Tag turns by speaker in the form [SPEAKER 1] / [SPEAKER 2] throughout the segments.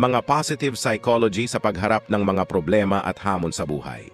[SPEAKER 1] mga positive psychology sa pagharap ng mga problema at hamon sa buhay.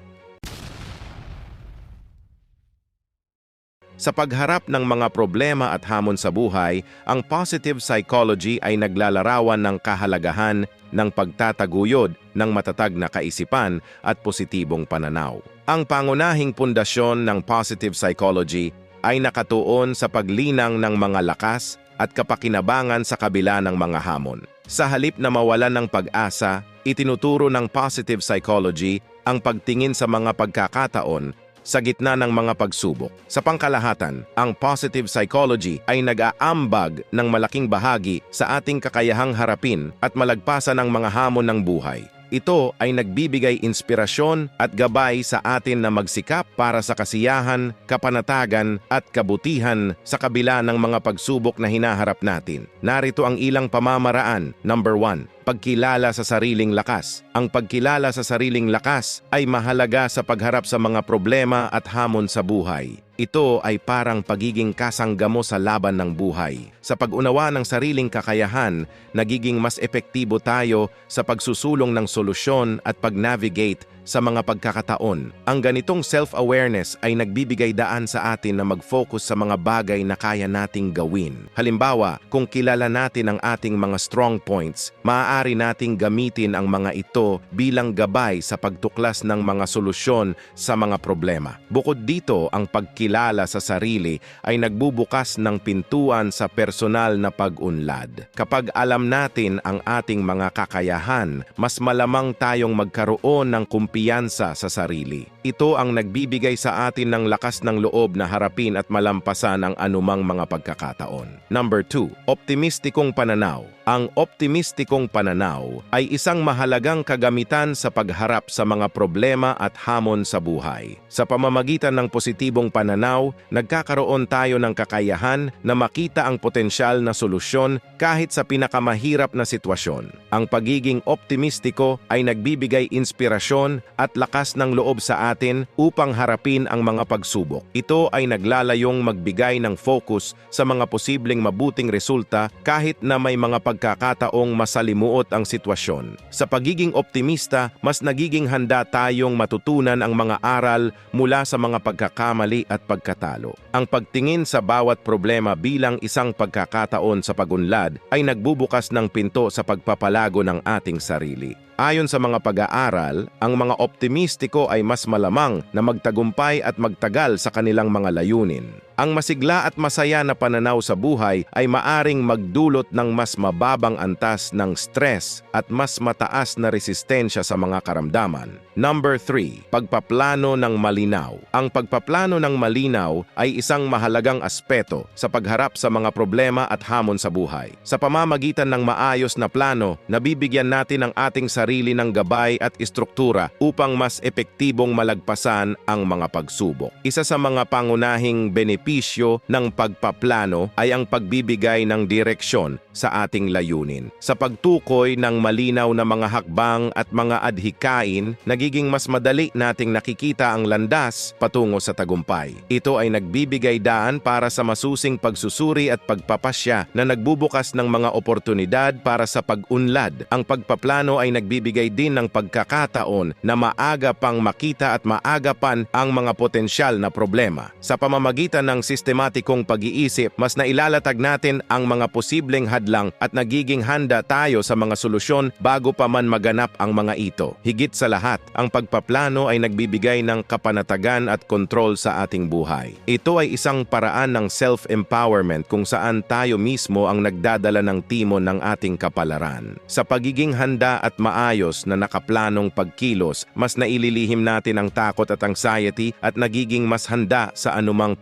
[SPEAKER 1] Sa pagharap ng mga problema at hamon sa buhay, ang positive psychology ay naglalarawan ng kahalagahan ng pagtataguyod ng matatag na kaisipan at positibong pananaw. Ang pangunahing pundasyon ng positive psychology ay nakatuon sa paglinang ng mga lakas at kapakinabangan sa kabila ng mga hamon. Sa halip na mawalan ng pag-asa, itinuturo ng positive psychology ang pagtingin sa mga pagkakataon sa gitna ng mga pagsubok. Sa pangkalahatan, ang positive psychology ay nag-aambag ng malaking bahagi sa ating kakayahang harapin at malagpasan ang mga hamon ng buhay. Ito ay nagbibigay inspirasyon at gabay sa atin na magsikap para sa kasiyahan, kapanatagan at kabutihan sa kabila ng mga pagsubok na hinaharap natin. Narito ang ilang pamamaraan. Number 1 pagkilala sa sariling lakas. Ang pagkilala sa sariling lakas ay mahalaga sa pagharap sa mga problema at hamon sa buhay. Ito ay parang pagiging kasanggamo sa laban ng buhay. Sa pag-unawa ng sariling kakayahan, nagiging mas epektibo tayo sa pagsusulong ng solusyon at pag-navigate sa mga pagkakataon. Ang ganitong self-awareness ay nagbibigay daan sa atin na mag-focus sa mga bagay na kaya nating gawin. Halimbawa, kung kilala natin ang ating mga strong points, maaari nating gamitin ang mga ito bilang gabay sa pagtuklas ng mga solusyon sa mga problema. Bukod dito, ang pagkilala sa sarili ay nagbubukas ng pintuan sa personal na pag-unlad. Kapag alam natin ang ating mga kakayahan, mas malamang tayong magkaroon ng kumpiyansa sa sarili. Ito ang nagbibigay sa atin ng lakas ng loob na harapin at malampasan ang anumang mga pagkakataon. Number 2, optimistikong pananaw. Ang optimistikong pananaw ay isang mahalagang kagamitan sa pagharap sa mga problema at hamon sa buhay. Sa pamamagitan ng positibong pananaw, nagkakaroon tayo ng kakayahan na makita ang potensyal na solusyon kahit sa pinakamahirap na sitwasyon. Ang pagiging optimistiko ay nagbibigay inspirasyon at lakas ng loob sa atin upang harapin ang mga pagsubok. Ito ay naglalayong magbigay ng focus sa mga posibleng mabuting resulta kahit na may mga pagkakataong masalimuot ang sitwasyon. Sa pagiging optimista, mas nagiging handa tayong matutunan ang mga aral mula sa mga pagkakamali at pagkatalo. Ang pagtingin sa bawat problema bilang isang pagkakataon sa pagunlad ay nagbubukas ng pinto sa pagpapalago ng ating sarili. Ayon sa mga pag-aaral, ang mga optimistiko ay mas malamang na magtagumpay at magtagal sa kanilang mga layunin. Ang masigla at masaya na pananaw sa buhay ay maaring magdulot ng mas mababang antas ng stress at mas mataas na resistensya sa mga karamdaman. Number 3. Pagpaplano ng malinaw. Ang pagpaplano ng malinaw ay isang mahalagang aspeto sa pagharap sa mga problema at hamon sa buhay. Sa pamamagitan ng maayos na plano, nabibigyan natin ang ating sarili ng gabay at istruktura upang mas epektibong malagpasan ang mga pagsubok. Isa sa mga pangunahing benepisyo ng pagpaplano ay ang pagbibigay ng direksyon sa ating layunin. Sa pagtukoy ng malinaw na mga hakbang at mga adhikain, nagiging mas madali nating nakikita ang landas patungo sa tagumpay. Ito ay nagbibigay daan para sa masusing pagsusuri at pagpapasya na nagbubukas ng mga oportunidad para sa pag-unlad. Ang pagpaplano ay nagbibigay din ng pagkakataon na maaga pang makita at maagapan ang mga potensyal na problema. Sa pamamagitan ng sistematikong pag-iisip, mas nailalatag natin ang mga posibleng hadlang at nagiging handa tayo sa mga solusyon bago pa man maganap ang mga ito. Higit sa lahat, ang pagpaplano ay nagbibigay ng kapanatagan at kontrol sa ating buhay. Ito ay isang paraan ng self-empowerment kung saan tayo mismo ang nagdadala ng timon ng ating kapalaran. Sa pagiging handa at maayos na nakaplanong pagkilos, mas naililihim natin ang takot at anxiety at nagiging mas handa sa anumang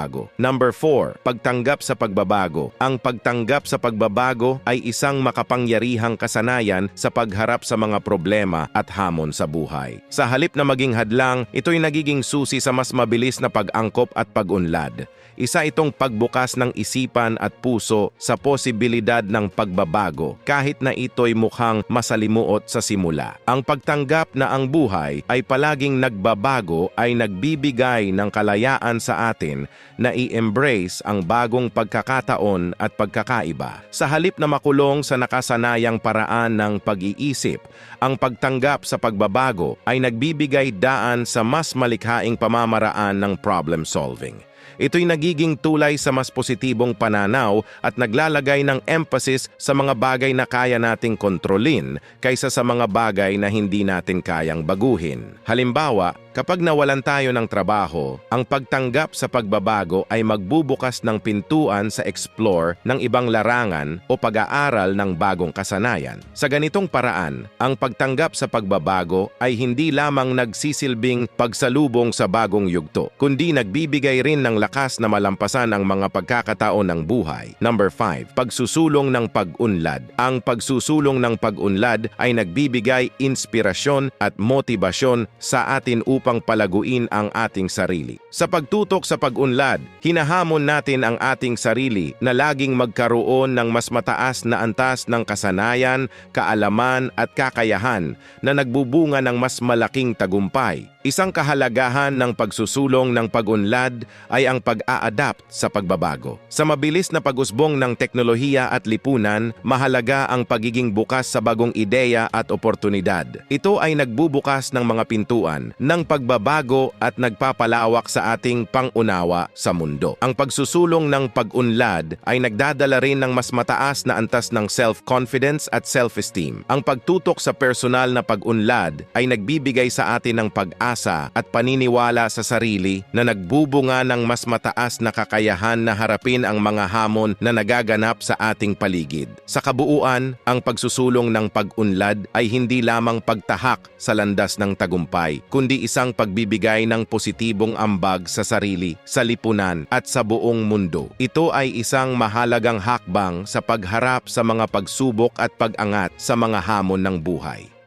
[SPEAKER 1] pagbabago. Number 4, pagtanggap sa pagbabago. Ang pagtanggap sa pagbabago ay isang makapangyarihang kasanayan sa pagharap sa mga problema at hamon sa buhay. Sa halip na maging hadlang, ito'y nagiging susi sa mas mabilis na pag-angkop at pag-unlad. Isa itong pagbukas ng isipan at puso sa posibilidad ng pagbabago kahit na ito'y mukhang masalimuot sa simula. Ang pagtanggap na ang buhay ay palaging nagbabago ay nagbibigay ng kalayaan sa atin na i-embrace ang bagong pagkakataon at pagkakaiba. Sa halip na makulong sa nakasanayang paraan ng pag-iisip, ang pagtanggap sa pagbabago ay nagbibigay daan sa mas malikhaing pamamaraan ng problem solving. Ito'y nagiging tulay sa mas positibong pananaw at naglalagay ng emphasis sa mga bagay na kaya nating kontrolin kaysa sa mga bagay na hindi natin kayang baguhin. Halimbawa, kapag nawalan tayo ng trabaho, ang pagtanggap sa pagbabago ay magbubukas ng pintuan sa explore ng ibang larangan o pag-aaral ng bagong kasanayan. Sa ganitong paraan, ang pagtanggap sa pagbabago ay hindi lamang nagsisilbing pagsalubong sa bagong yugto, kundi nagbibigay rin ng lakas na malampasan ang mga pagkakataon ng buhay. Number 5. Pagsusulong ng pag-unlad. Ang pagsusulong ng pag-unlad ay nagbibigay inspirasyon at motibasyon sa atin upang palaguin ang ating sarili. Sa pagtutok sa pag-unlad, hinahamon natin ang ating sarili na laging magkaroon ng mas mataas na antas ng kasanayan, kaalaman at kakayahan na nagbubunga ng mas malaking tagumpay. Isang kahalagahan ng pagsusulong ng pag-unlad ay ang pag-a-adapt sa pagbabago. Sa mabilis na pag-usbong ng teknolohiya at lipunan, mahalaga ang pagiging bukas sa bagong ideya at oportunidad. Ito ay nagbubukas ng mga pintuan ng pagbabago at nagpapalawak sa ating pangunawa sa mundo. Ang pagsusulong ng pag-unlad ay nagdadala rin ng mas mataas na antas ng self-confidence at self-esteem. Ang pagtutok sa personal na pag-unlad ay nagbibigay sa atin ng pag-asa at paniniwala sa sarili na nagbubunga ng mas mataas na kakayahan na harapin ang mga hamon na nagaganap sa ating paligid. Sa kabuuan, ang pagsusulong ng pag-unlad ay hindi lamang pagtahak sa landas ng tagumpay, kundi isang pagbibigay ng positibong ambag sa sarili, sa lipunan at sa buong mundo. Ito ay isang mahalagang hakbang sa pagharap sa mga pagsubok at pag-angat sa mga hamon ng buhay.